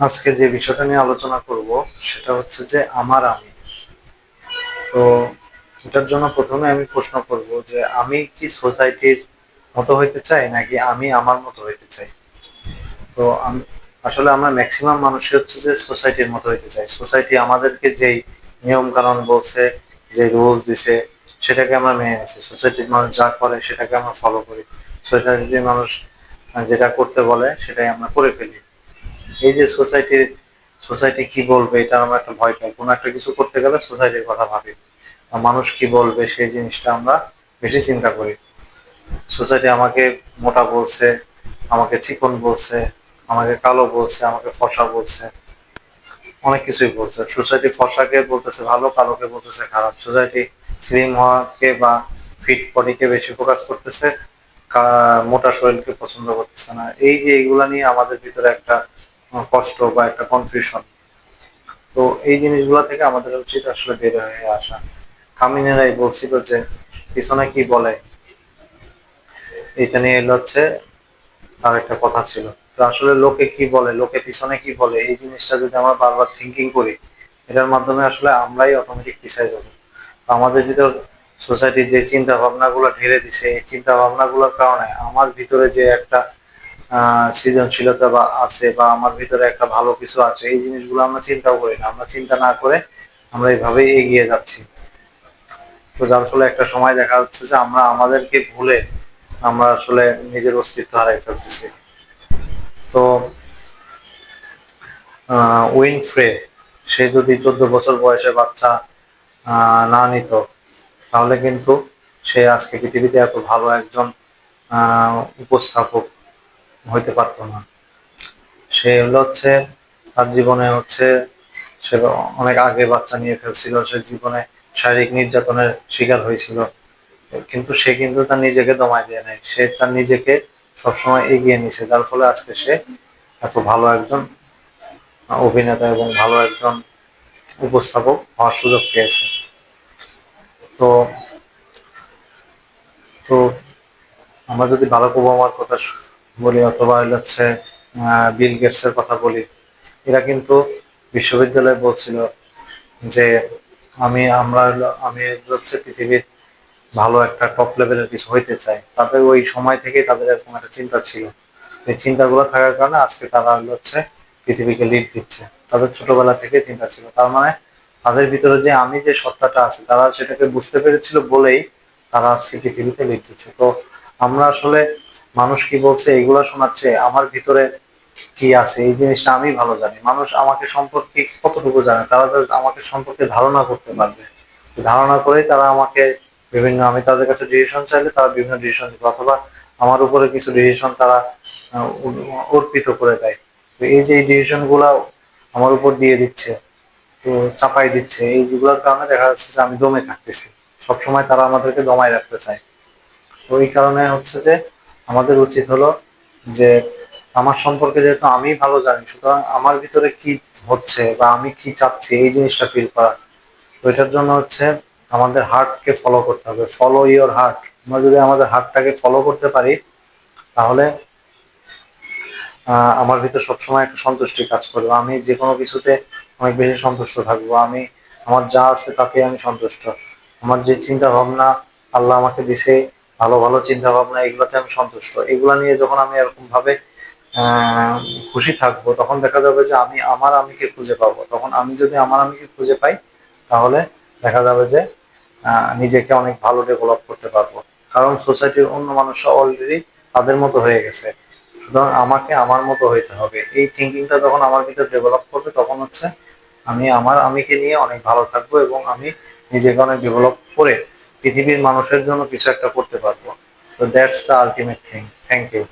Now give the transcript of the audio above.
আজকে যে বিষয়টা নিয়ে আলোচনা করব, সেটা হচ্ছে যে আমার আমি। তো এটার জন্য প্রথমে আমি প্রশ্ন করব যে আমি কি সোসাইটির মতো হইতে চাই, নাকি আমি আমার মতো হইতে চাই? তো আমি আসলে আমরা ম্যাক্সিমাম মানুষই হচ্ছে যে সোসাইটির মতো হইতে চাই। সোসাইটি আমাদেরকে যেই নিয়ম কানুন বলছে যে রুলস দিছে, সেটাকে আমরা মেনে নিছি। সোসাইটির মানুষ যা করে, সেটাকে আমরা ফলো করি। সোসাইটির মানুষ যেটা করতে বলে, সেটাই আমরা করে ফেলি। এই যে সোসাইটির সোসাইটি কি বলবে, এটা আমরা একটা ভয় পাই। কোনো একটা কিছু করতে গেলে সোসাইটির কথা ভাবি। মানুষ কি বলবে, সেই জিনিসটা আমরা বেশি চিন্তা করি। সোসাইটি আমাকে মোটা বলছে, আমাকে চিকন বলছে, আমাকে কালো বলছে, আমাকে ফসা বলছে। অনেক কিছুই বলছে। সোসাইটি ফসাকে বলতেছে ভালো, কালোকে বলতেছে খারাপ। সোসাইটি স্লিম হওয়াকে বা ফিট বডিকে বেশি ফোকাস করতেছে মোটা শরীরকে পছন্দ করতেছে না। এই যে এইগুলা নিয়ে আমাদের ভিতরে একটা কষ্ট বা একটা কনফিউশন তো এই জিনিসগুলো থেকে আমাদের উচিত আসলে বের হয়ে আসা। কামিনেরাই বলছিল যে, পিছনে কি বলে? এটা নিয়ে হচ্ছে তার একটা কথা ছিল। তো আসলে লোকে কি বলে, লোকে পিছনে কি বলে, এই জিনিসটা যদি আমরা বারবার থিঙ্কিং করি, এটার মাধ্যমে আসলে আমরাই অটোমেটিক পিছাই যাব। আমাদের ভিতর সোসাইটির যে চিন্তা ভাবনাগুলো ঢেলে দিছে, এই চিন্তা ভাবনাগুলোর কারণে আমার ভিতরে যে একটা সৃজনশীলতা বা আছে বা আমার ভিতরে একটা ভালো কিছু আছে, এই জিনিসগুলো আমরা চিন্তাও করি না। আমরা চিন্তা না করে আমরা এইভাবেই এগিয়ে যাচ্ছি। তো যার ফলে একটা সময় দেখা যাচ্ছে যে আমরা আমাদেরকে ভুলে আমরা আসলে নিজের অস্তিত্ব হারাই ফেলতেছি। তো উইনফ্রে সে যদি চোদ্দ বছর বয়সে বাচ্চা না নিত, তাহলে কিন্তু সে আজকে পৃথিবীতে এত ভালো একজন উপস্থাপক হইতে পারতো না। সে হলো হচ্ছে, তার জীবনে হচ্ছে সে অনেক আগে বাচ্চা নিয়ে ফেলছিল, সে জীবনে শারীরিক নির্যাতনের শিকার হয়েছিল। কিন্তু সে কিন্তু তার নিজেকে দমায় দিয়ে নেয় সে তার নিজেকে সবসময় এগিয়ে নিছে, যার ফলে আজকে সে এত ভালো একজন অভিনেতা এবং ভালো একজন উপস্থাপক হওয়ার সুযোগ পেয়েছে। তো তো আমরা যদি ওবামার কথা বলি অথবা হচ্ছে বিল গেটসের কথা বলি, এরা কিন্তু বিশ্ববিদ্যালয়ে বলছিল যে, আমি, আমরা আমি হচ্ছে পৃথিবীর ভালো একটা টপ লেভেলের কিছু হইতে চাই। তাদের ওই সময় থেকেই তাদের এরকম একটা চিন্তা ছিল। এই চিন্তাগুলো থাকার কারণে আজকে তারা হচ্ছে পৃথিবীকে লিড দিচ্ছে। তাদের ছোটবেলা থেকে চিন্তা ছিল। তার মানে তাদের ভিতরে যে আমি যে সত্তাটা আছে, তারা সেটাকে বুঝতে পেরেছিল বলেই তারা আজকে পৃথিবীতে লিড দিচ্ছে। তো আমরা আসলে মানুষ কি বলছে, এগুলো শোনাচ্ছে, আমার ভিতরে কি আছে, এই জিনিসটা আমি ভালো জানি। মানুষ আমাকে সম্পর্কে কতটুকু জানে, তারা আমাকে সম্পর্কে ধারণা করতে পারবে। ধারণা করেই তারা আমাকে বিভিন্ন, আমি তাদের কাছে ডিসিশন চাইলে তারা বিভিন্ন ডিসিশন দিবে, অথবা আমার উপরে কিছু ডিসিশন তারা অর্পিত করে দেয়। তো এই যে এই ডিসিশনগুলা আমার উপর দিয়ে দিচ্ছে, তো চাপাই দিচ্ছে, এই যেগুলোর কারণে দেখা যাচ্ছে যে আমি দমে থাকতেছি। সবসময় তারা আমাদেরকে দমায় রাখতে চায়। তো এই কারণে হচ্ছে যে আমাদের উচিত হলো যে আমার সম্পর্কে যেহেতু আমি ভালো জানি, সুতরাং আমার ভিতরে কি হচ্ছে বা আমি কি চাচ্ছি, এই জিনিসটা ফিল করা। তো এটার জন্য হচ্ছে আমাদের হার্টকে ফলো করতে হবে। ফলো ইওর হার্ট আমরা যদি আমাদের হার্টটাকে ফলো করতে পারি, তাহলে আমার ভিতরে সবসময় একটা সন্তুষ্টি কাজ করবে। আমি যে কোনো কিছুতে অনেক বেশি সন্তুষ্ট থাকব। আমি, আমার যা আছে তাতে আমি সন্তুষ্ট। আমার যে চিন্তা ভাবনা আল্লাহ আমাকে দিছে ভালো ভালো চিন্তা ভাবনা এগুলোতে আমি সন্তুষ্ট। এগুলা নিয়ে যখন আমি এরকম ভাবে খুশি থাকব, তখন দেখা যাবে যে আমি, আমার আমিকে খুঁজে পাবো। তখন আমি যদি আমার আমিকে খুঁজে পাই, তাহলে দেখা যাবে যে নিজেকে অনেক ভালো ডেভেলপ করতে পারব। কারণ সোসাইটির অন্য মানুষরা অলরেডি তাদের মতো হয়ে গেছে। সুতরাং আমাকে আমার মতো হইতে হবে। এই থিঙ্কিংটা যখন আমার ভিতরে ডেভেলপ করবে, তখন হচ্ছে আমি আমার আমিকে নিয়ে অনেক ভালো থাকব এবং আমি নিজেকে অনেক ডেভেলপ করে পৃথিবীর মানুষের জন্য কিছু একটা করতে পারব। তো that's the ultimate thing thank you